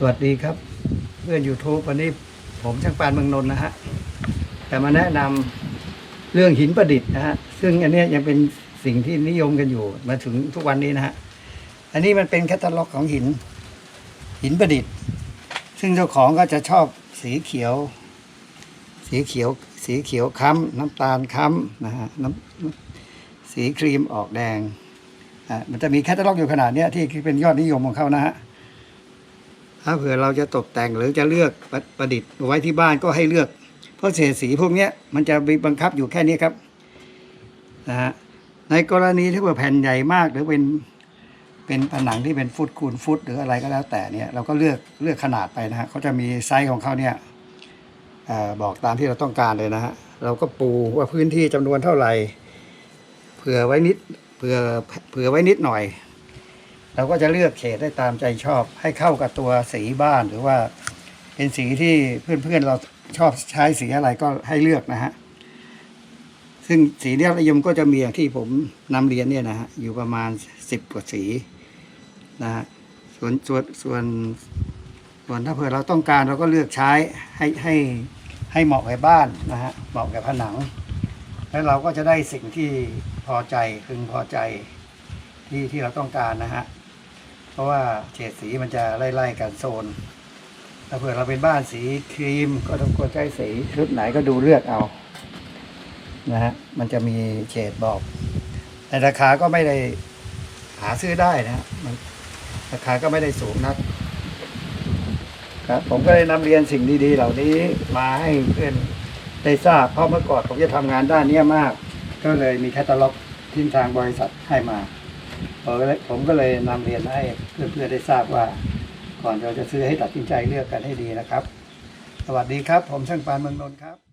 สวัสดีครับ เพื่อน YouTube วันนี้ผมช่างปานเมืองนนท์นะฮะแต่มาแนะนำเรื่องหินประดิษฐ์นะฮะซึ่งอันนี้ยังเป็นสิ่งที่นิยมกันอยู่มาถึงทุกวันนี้นะฮะอันนี้มันเป็นแคตตาล็อกของหิน หินประดิษฐ์ ซึ่งเจ้าของก็จะชอบสีเขียว สีเขียว สีเขียวค้ำน้ำตาลค้ำนะฮะน้ำสีครีมออกแดงอะมันจะมีแคตตาล็อกอยู่ขนาดเนี้ยที่เป็นยอดนิยมของเขานะฮะ ถ้าเผื่อเราจะตกแต่งหรือจะเลือกประประดิษฐ์ไว้ที่บ้านก็ให้เลือก เพราะเฉดสีพวกนี้มันจะมีบังคับอยู่แค่นี้ครับนะฮะในกรณีที่ว่าแผ่นใหญ่มากหรือเป็นเป็นผนังที่เป็นฟุตคูณฟุต หรืออะไรก็แล้วแต่เนี่ยเราก็เลือกเลือกขนาดไปนะฮะเขาจะมีไซส์ของเขาเนี่ยอบอกตามที่เราต้องการเลยนะฮะเราก็ปูว่าพื้นที่จำนวนเท่าไหร่เผื่อไว้นิดเผื่อเผื่อไว้นิดหน่อย เราก็จะเลือกเฉดได้ตามใจชอบ ให้เข้ากับตัวสีบ้านหรือว่าเป็นสีที่เพื่อนๆ เราชอบใช้สีอะไรก็ให้เลือกนะฮะ ซึ่งสีเดียวนิยมก็จะมีอย่างที่ผมนำเรียนเนี่ยนะฮะ อยู่ประมาณสิบกว่าสีนะฮะ ส่วนส่วนส่วนส่วนถ้าเผื่อเราต้องการเราก็เลือกใช้ให้ให้ให้เหมาะกับบ้านนะฮะ เหมาะกับผนัง แล้วเราก็จะได้สิ่งที่พอใจพึงพอใจที่ที่เราต้องการนะฮะ เพราะว่าเฉดสีมันจะไล่ๆกันโซนถ้าเผื่อเราเป็นบ้านสีครีมก็ต้องควรใช้สีชุดไหนก็ดูเลือกเอานะฮะมันจะมีเฉดบอกแต่ราคาก็ไม่ได้หาซื้อได้นะฮะมันราคาก็ไม่ได้สูงนักครับผมก็เลยนำเรียนสิ่งดี ๆ เหล่านี้มาให้เพื่อนได้ทราบเพราะเมื่อก่อนผมจะทำงานด้านเนี้ยมาก ก็เลยมีแคตตาล็อกที่ทางบริษัทให้มา ผมก็เลยผมก็เลยนำเรียนให้เพื่อนๆได้ทราบว่า ก่อนเราจะซื้อให้ตัดสินใจเลือกกันให้ดีนะครับ สวัสดีครับ ผมช่างปานเมืองนนท์ครับ